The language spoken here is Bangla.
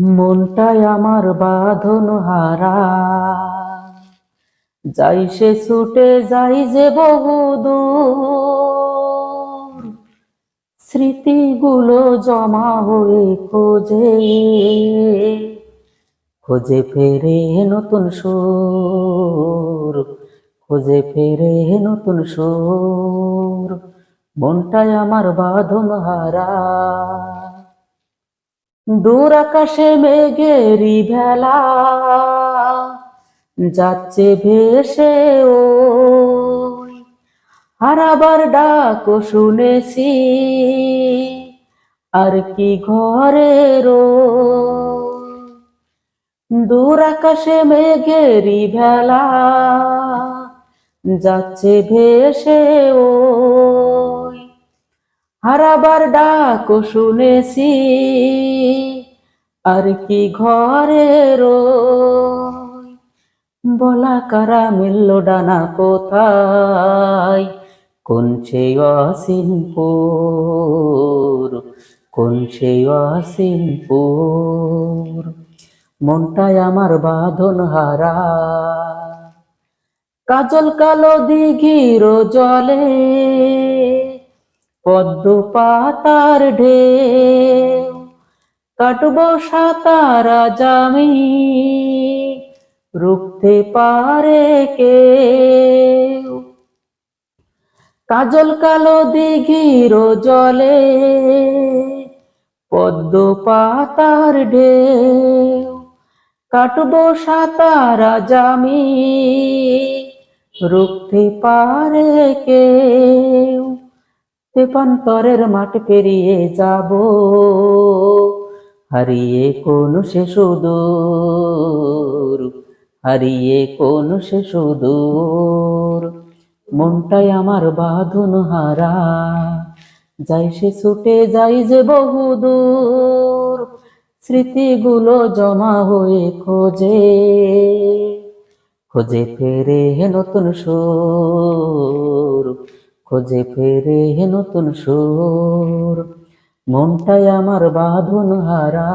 মনটাই আমার বাঁধন হারা। যাই সে ছুটে, যাই যে বহুদূর স্মৃতিগুলো জমা হয়ে খোঁজে খোঁজে ফেরে নতুন সুর, খোঁজে ফেরে নতুন সুর। মনটাই আমার বাঁধন হারা। দূর আকাশে মেঘেরি ভেলা যাচ্ছে ভেসে ওই। হারাবার ডাক শুনেছি, আর কি ঘরে রো দূর আকাশে মেঘেরি ভেলা যাচ্ছে ভেসে ওই। হারাবার ডাক শুনেছি, আর কি ঘরে রই? বলা কারা মিলল ডানা কোথায়? কোন সেই অসীমপুর? কোন সেই অসীমপুর? মনটাই আমার বাঁধন হারা। কাজল কালো দিঘির জলে পদ্ম পাতার ঢেউ, কাটব সাতারা জামি রুখতে পারে কে কাজল কালো দিঘির জলে পদ্ম পাতার ঢেউ, কাটব সাতারা জামি রুখতে পারে কেউ। তেপান্তরের মাঠ পেরিয়ে যাব। হারিয়ে কোন সে সুদূর, হারিয়ে কোন সে সুদূর। মনটাই আমার বাঁধন হারা, যাই সে ছুটে যাই যে বহুদূর। স্মৃতিগুলো জমা হয়ে খোঁজে খোঁজে ফেরে নতুন সুর। খোঁজে ফেরে নতুন সুর। মনটাই আমার বাঁধন হারা।